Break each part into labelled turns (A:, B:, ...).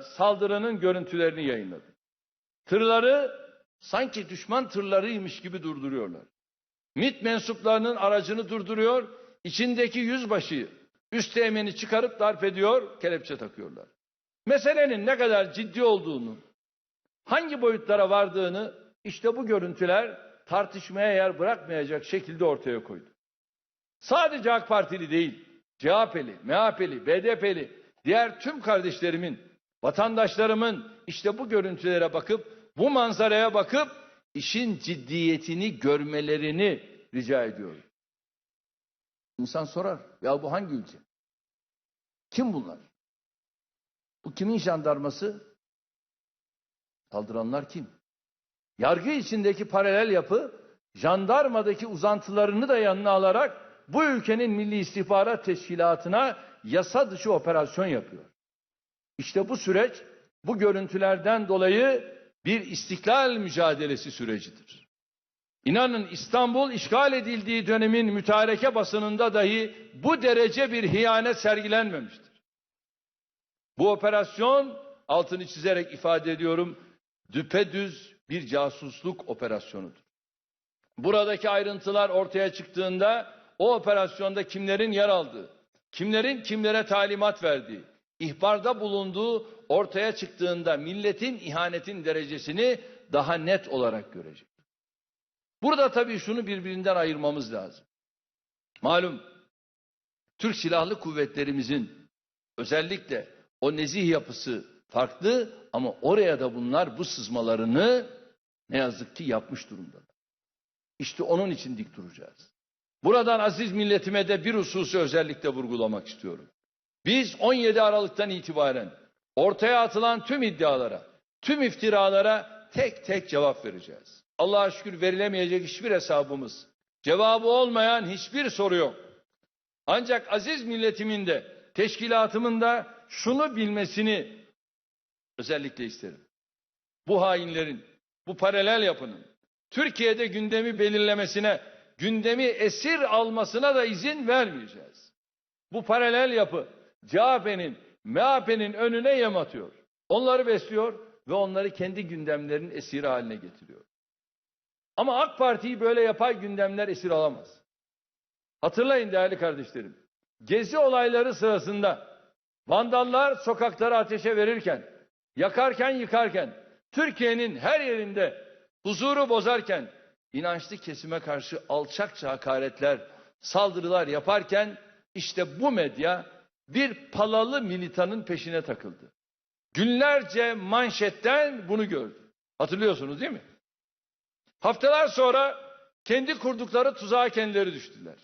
A: saldırının görüntülerini yayınladı. Tırları sanki düşman tırlarıymış gibi durduruyorlar. MİT mensuplarının aracını durduruyor, içindeki yüzbaşıyı, üsteğmeni çıkarıp darp ediyor, kelepçe takıyorlar. Meselenin ne kadar ciddi olduğunu, hangi boyutlara vardığını işte bu görüntüler tartışmaya yer bırakmayacak şekilde ortaya koydu. Sadece AK Partili değil, CHP'li, MHP'li, BDP'li, diğer tüm kardeşlerimin, vatandaşlarımın işte bu görüntülere bakıp, bu manzaraya bakıp işin ciddiyetini görmelerini rica ediyorum. İnsan sorar, ya bu hangi ülke? Kim bunlar? Bu kimin jandarması? Saldıranlar kim? Yargı içindeki paralel yapı, jandarmadaki uzantılarını da yanına alarak bu ülkenin Milli İstihbarat Teşkilatı'na yasa dışı operasyon yapıyor. İşte bu süreç, bu görüntülerden dolayı bir istiklal mücadelesi sürecidir. İnanın İstanbul işgal edildiği dönemin mütareke basınında dahi bu derece bir hiyanet sergilenmemiştir. Bu operasyon altını çizerek ifade ediyorum düpedüz bir casusluk operasyonudur. Buradaki ayrıntılar ortaya çıktığında o operasyonda kimlerin yer aldığı, kimlerin kimlere talimat verdiği, ihbarda bulunduğu ortaya çıktığında milletin ihanetin derecesini daha net olarak görecek. Burada tabii şunu birbirinden ayırmamız lazım. Malum Türk Silahlı Kuvvetlerimizin özellikle o nezih yapısı farklı ama oraya da bunlar bu sızmalarını ne yazık ki yapmış durumda. İşte onun için dik duracağız. Buradan aziz milletime de bir hususu özellikle vurgulamak istiyorum. Biz 17 Aralık'tan itibaren ortaya atılan tüm iddialara, tüm iftiralara tek tek cevap vereceğiz. Allah'a şükür verilemeyecek hiçbir hesabımız, cevabı olmayan hiçbir soru yok. Ancak aziz milletimin de, teşkilatımın da şunu bilmesini özellikle isterim. Bu hainlerin, bu paralel yapının Türkiye'de gündemi belirlemesine, gündemi esir almasına da izin vermeyeceğiz. Bu paralel yapı CHP'nin, MHP'nin önüne yem atıyor. Onları besliyor ve onları kendi gündemlerinin esiri haline getiriyor. Ama AK Parti'yi böyle yapay gündemler esir alamaz. Hatırlayın değerli kardeşlerim. Gezi olayları sırasında vandallar sokakları ateşe verirken, yakarken yıkarken, Türkiye'nin her yerinde huzuru bozarken, inançlı kesime karşı alçakça hakaretler, saldırılar yaparken işte bu medya bir palalı militanın peşine takıldı. Günlerce manşetten bunu gördü. Hatırlıyorsunuz değil mi? Haftalar sonra kendi kurdukları tuzağa kendileri düştüler.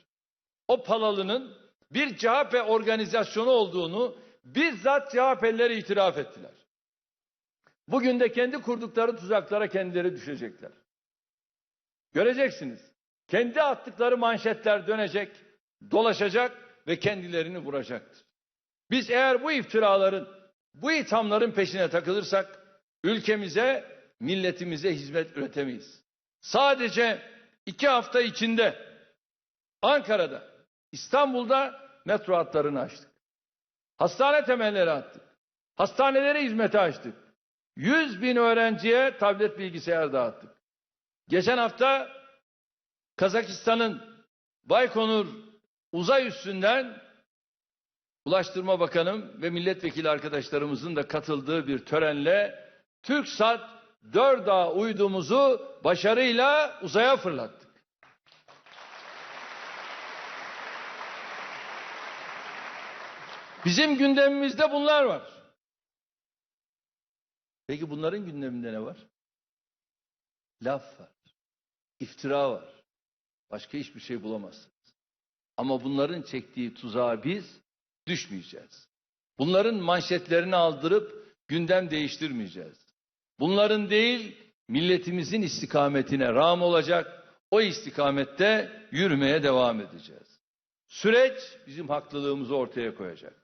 A: O palalının bir CHP organizasyonu olduğunu bizzat CHP'liler itiraf ettiler. Bugün de kendi kurdukları tuzaklara kendileri düşecekler. Göreceksiniz. Kendi attıkları manşetler dönecek, dolaşacak ve kendilerini vuracaktır. Biz eğer bu iftiraların, bu ithamların peşine takılırsak ülkemize, milletimize hizmet üretemeyiz. Sadece iki hafta içinde Ankara'da, İstanbul'da metro hatlarını açtık. Hastane temelleri attık. Hastanelere hizmete açtık. 100 bin öğrenciye tablet bilgisayar dağıttık. Geçen hafta Kazakistan'ın Baykonur uzay üstünden Ulaştırma Bakanım ve milletvekili arkadaşlarımızın da katıldığı bir törenle TürkSat 4A uydumuzu başarıyla uzaya fırlattık. Bizim gündemimizde bunlar var. Peki bunların gündeminde ne var? Laf var. iftira var. Başka hiçbir şey bulamazsınız. Ama bunların çektiği tuzağa biz düşmeyeceğiz. Bunların manşetlerini aldırıp gündem değiştirmeyeceğiz. Bunların değil milletimizin istikametine ram olacak. O istikamette yürümeye devam edeceğiz. Süreç bizim haklılığımızı ortaya koyacak.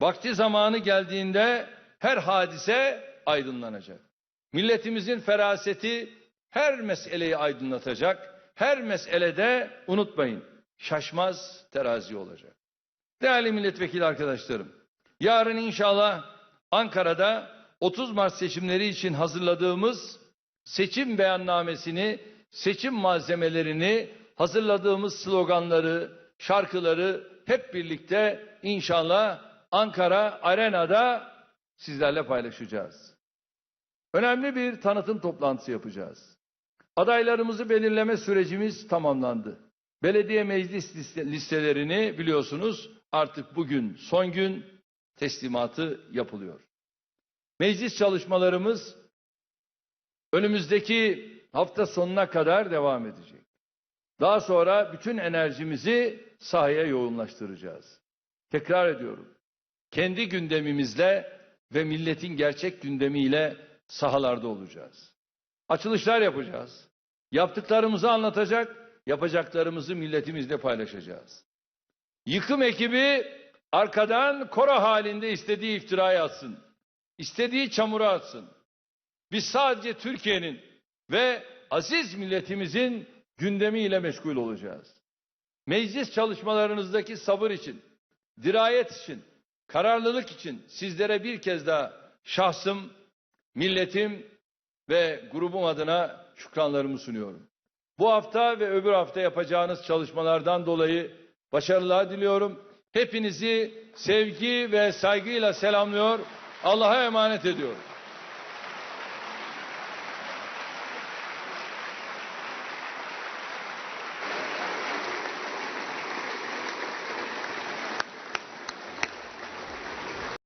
A: Vakti zamanı geldiğinde her hadise aydınlanacak. Milletimizin feraseti her meseleyi aydınlatacak. Her meselede unutmayın şaşmaz terazi olacak. Değerli milletvekili arkadaşlarım, yarın inşallah Ankara'da 30 Mart seçimleri için hazırladığımız seçim beyannamesini, seçim malzemelerini, hazırladığımız sloganları, şarkıları hep birlikte inşallah Ankara Arena'da sizlerle paylaşacağız. Önemli bir tanıtım toplantısı yapacağız. Adaylarımızı belirleme sürecimiz tamamlandı. Belediye meclis liste- listelerini biliyorsunuz artık bugün son gün teslimatı yapılıyor. Meclis çalışmalarımız önümüzdeki hafta sonuna kadar devam edecek. Daha sonra bütün enerjimizi sahaya yoğunlaştıracağız. Tekrar ediyorum. Kendi gündemimizle ve milletin gerçek gündemiyle sahalarda olacağız. Açılışlar yapacağız. Yaptıklarımızı anlatacak, yapacaklarımızı milletimizle paylaşacağız. Yıkım ekibi arkadan kora halinde istediği iftirayı atsın. istediği çamura atsın. Biz sadece Türkiye'nin ve aziz milletimizin gündemiyle meşgul olacağız. Meclis çalışmalarınızdaki sabır için, dirayet için, kararlılık için sizlere bir kez daha şahsım, milletim ve grubum adına şükranlarımı sunuyorum. Bu hafta ve öbür hafta yapacağınız çalışmalardan dolayı başarılar diliyorum. Hepinizi sevgi ve saygıyla selamlıyor. Allah'a emanet ediyorum.